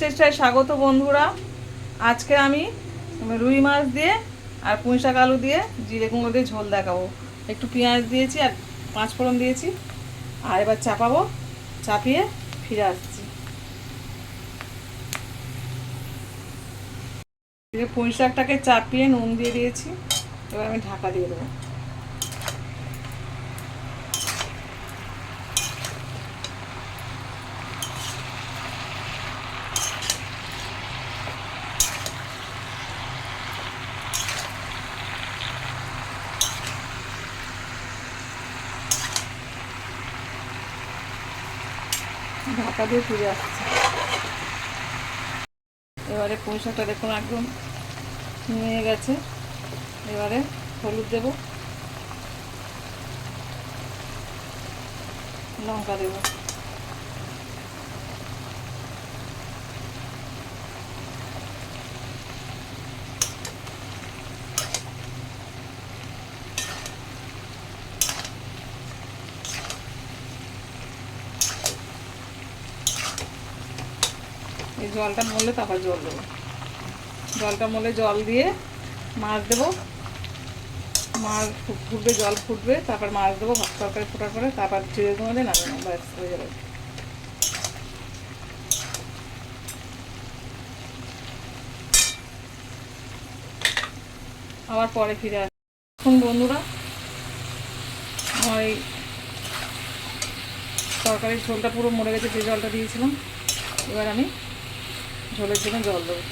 চেষ্টায় স্বাগত বন্ধুরা। আজকে আমি রুই মাছ দিয়ে আর পুঁই শাক আলু দিয়ে জিরে কুমড়ো দিয়ে ঝোল দেখাবো। একটু পেঁয়াজ দিয়েছি আর পাঁচ ফোড়ন দিয়েছি। আর এবার চাপাবো, চাপিয়ে ফিরে আসছি। পুঁই শাকটাকে চাপিয়ে নুন দিয়ে দিয়েছি, এবার আমি ঢাকা দিয়ে দেবো। ঢাকা দিয়ে ফিরে আসছে। এবারে পুঁই দেখুন একদম নিয়ে গেছে। এবারে হলুদ দেব। লঙ্কা দেব। এই জলটা মরলে তারপর জল দেবো। জলটা মলে জল দিয়ে মাছ দেবো। মাছ ফুটবে, জল ফুটবে, তারপর মাছ দেবো, ভাত তরকারি ফোটার পরে তারপর জিরে গুঁড়ো দিয়ে নামানো ব্যাস, হয়ে যাবে। আবার পরে ফিরে আস এখন বন্ধুরা এই তরকারির ঝোলটা পুরো মরে গেছে, যে জলটা দিয়েছিলাম, এবার আমি ঝোলের জন্য জল দেবো।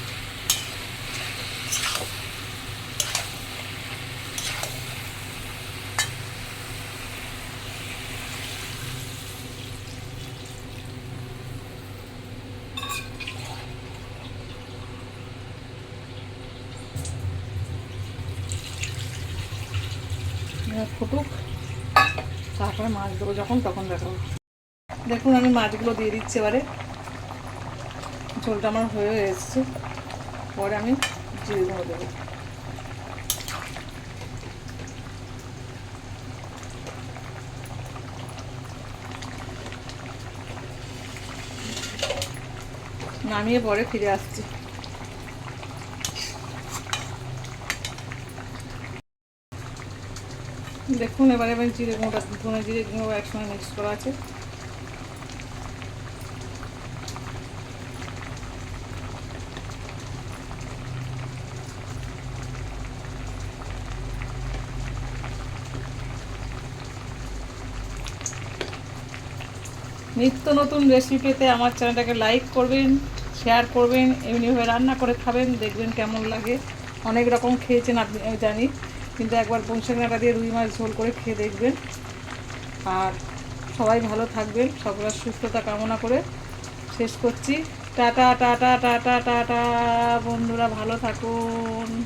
ফুটুক, তারপরে মাছ দেবো যখন, তখন দেখাবো। দেখুন আমি মাছগুলো দিয়ে দিচ্ছি এবারে। ঝোলটা আমার হয়ে এসছে। পরে আমি জিরে গুঁড়ো দেবো। নামিয়ে পরে ফিরে আসছি। দেখুন, এবারে এবার জিরে গুঁড়োটা, ধনে জিরে গুঁড়ো একসঙ্গে মিক্স করা আছে। নিত্য নতুন রেসিপি পেতে আমার চ্যানেলটাকে লাইক করবেন শেয়ার করবেন এমনিভাবে রান্না করে খাবেন, দেখবেন কেমন লাগে। অনেক রকম খেয়েছেন আপনি জানি, কিন্তু একবার পৌঁছে পৌঁছাকাটা দিয়ে রুই মাছ ঝোল করে খেয়ে দেখবেন। আর সবাই ভালো থাকবেন, সকলের সুস্থতা কামনা করে শেষ করছি। টাটা টাটা টাটা টাটা, বন্ধুরা ভালো থাকুন।